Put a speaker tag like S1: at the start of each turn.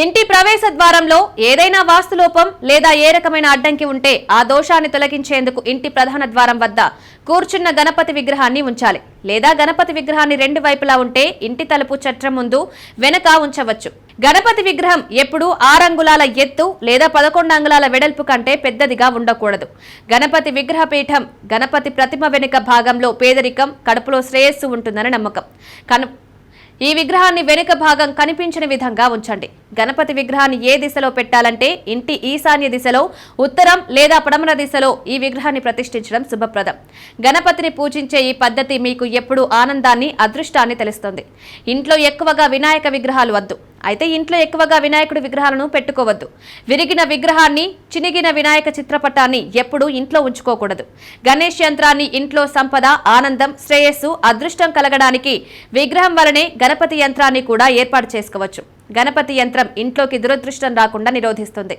S1: ఇంటి ప్రవేశ ద్వారంలో ఏదైనా వాస్తులోపం లేదా ఏ రకమైన అడ్డంకి ఉంటే ఆ దోషాన్ని తొలగించేందుకు ఇంటి ప్రధాన ద్వారం వద్ద కూర్చున్న గణపతి విగ్రహాన్ని ఉంచాలి. లేదా గణపతి విగ్రహాన్ని రెండు వైపులా ఉంటే ఇంటి తలుపు చట్రం ముందు వెనక ఉంచవచ్చు. గణపతి విగ్రహం ఎప్పుడూ ఆరంగుళాల ఎత్తు లేదా పదకొండు అంగుళాల వెడల్పు కంటే పెద్దదిగా ఉండకూడదు. గణపతి విగ్రహ పీఠం గణపతి ప్రతిమ వెనుక భాగంలో పేదరికం కడుపులో శ్రేయస్సు ఉంటుందని నమ్మకం. కను ఈ విగ్రహాన్ని వెనుక భాగం కనిపించని విధంగా ఉంచండి. గణపతి విగ్రహాన్ని ఏ దిశలో పెట్టాలంటే ఇంటి ఈశాన్య దిశలో ఉత్తరం లేదా పడమర దిశలో ఈ విగ్రహాన్ని ప్రతిష్ఠించడం శుభప్రదం. గణపతిని పూజించే ఈ పద్ధతి మీకు ఎప్పుడూ ఆనందాన్ని అదృష్టాన్ని తెలుస్తుంది. ఇంట్లో ఎక్కువగా వినాయక విగ్రహాలు వద్దు. అయితే ఇంట్లో ఎక్కువగా వినాయకుడి విగ్రహాలను పెట్టుకోవద్దు. విరిగిన విగ్రహాన్ని చినిగిన వినాయక చిత్రపటాన్ని ఎప్పుడూ ఇంట్లో ఉంచుకోకూడదు. గణేష్ యంత్రాన్ని ఇంట్లో సంపద ఆనందం శ్రేయస్సు అదృష్టం కలగడానికి విగ్రహం వలనే గణపతి యంత్రాన్ని కూడా ఏర్పాటు చేసుకోవచ్చు. గణపతి యంత్రం ఇంట్లోకి దురదృష్టం రాకుండా నిరోధిస్తుంది.